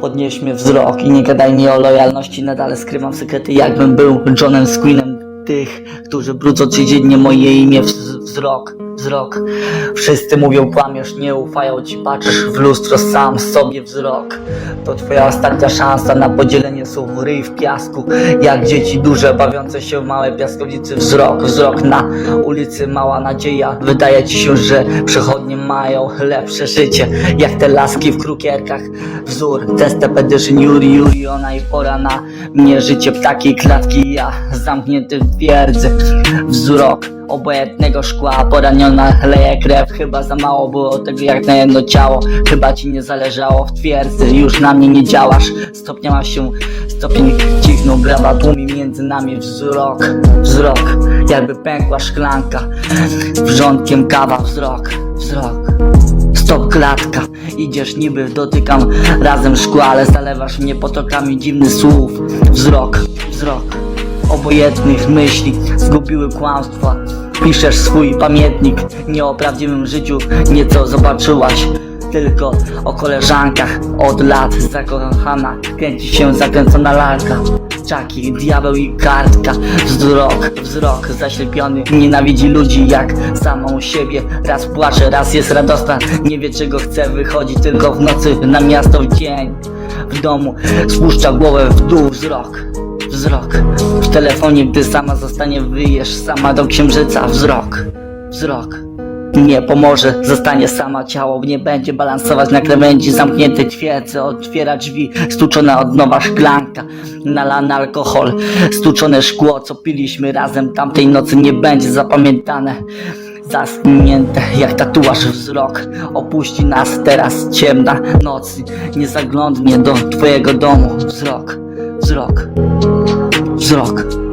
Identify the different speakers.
Speaker 1: Podnieśmy wzrok i nie gadaj mi o lojalności, nadal skrywam sekrety, jakbym był Johnem Squeenem. Tych, którzy brudzą codziennie moje imię wz- wzrok, wzrok. Wszyscy mówią kłamiesz, nie ufają ci, patrzysz w lustro sam sobie wzrok. To twoja ostatnia szansa na podzielenie słów ryj w piasku, jak dzieci duże bawiące się w małej piaskownicy wzrok, wzrok na ulicy, mała nadzieja. Wydaje ci się, że przechodnie mają lepsze życie, jak te laski w krukierkach. Wzór, test Edition, Yuri, Yuri, ona i pora na mnie życie ptakiej klatki, ja zamknięty w twierdzy. Wzrok obojętnego szkła, poraniona leje krew, chyba za mało było tego jak na jedno ciało, chyba ci nie zależało w twierdzy, już na mnie nie działasz, stopniała się, stopień cichnął, brawa tłumi między nami wzrok, wzrok, jakby pękła szklanka, wrzątkiem kawa, wzrok, wzrok. Stop klatka, idziesz niby dotykam razem szkła, ale zalewasz mnie potokami dziwnych słów. Wzrok, wzrok, obojętnych myśli zgubiły kłamstwa. Piszesz swój pamiętnik, nie o prawdziwym życiu, nieco zobaczyłaś. Tylko o koleżankach od lat. Zakochana Kręci się zakręcona lalka. Czaki, diabeł i kartka. Wzrok, wzrok zaślepiony Nienawidzi ludzi jak samą siebie. Raz płacze, raz jest radosna. Nie wie czego chce, wychodzi tylko w nocy Na miasto w dzień W domu. Spuszcza głowę w dół. Wzrok, wzrok telefonie, gdy sama zostanie Wyjesz sama do księżyca. Wzrok, wzrok. Nie pomoże, zostanie sama. Ciało, nie będzie balansować na krawędzi. Zamknięte twierdzy, otwiera drzwi, stuczona od nowa szklanka, nalany alkohol, stuczone szkło, co piliśmy razem tamtej nocy nie będzie zapamiętane. Zaschnięte jak tatuaż wzrok. Opuści nas teraz ciemna noc. Nie zaglądnie do twojego domu. Wzrok, wzrok, wzrok.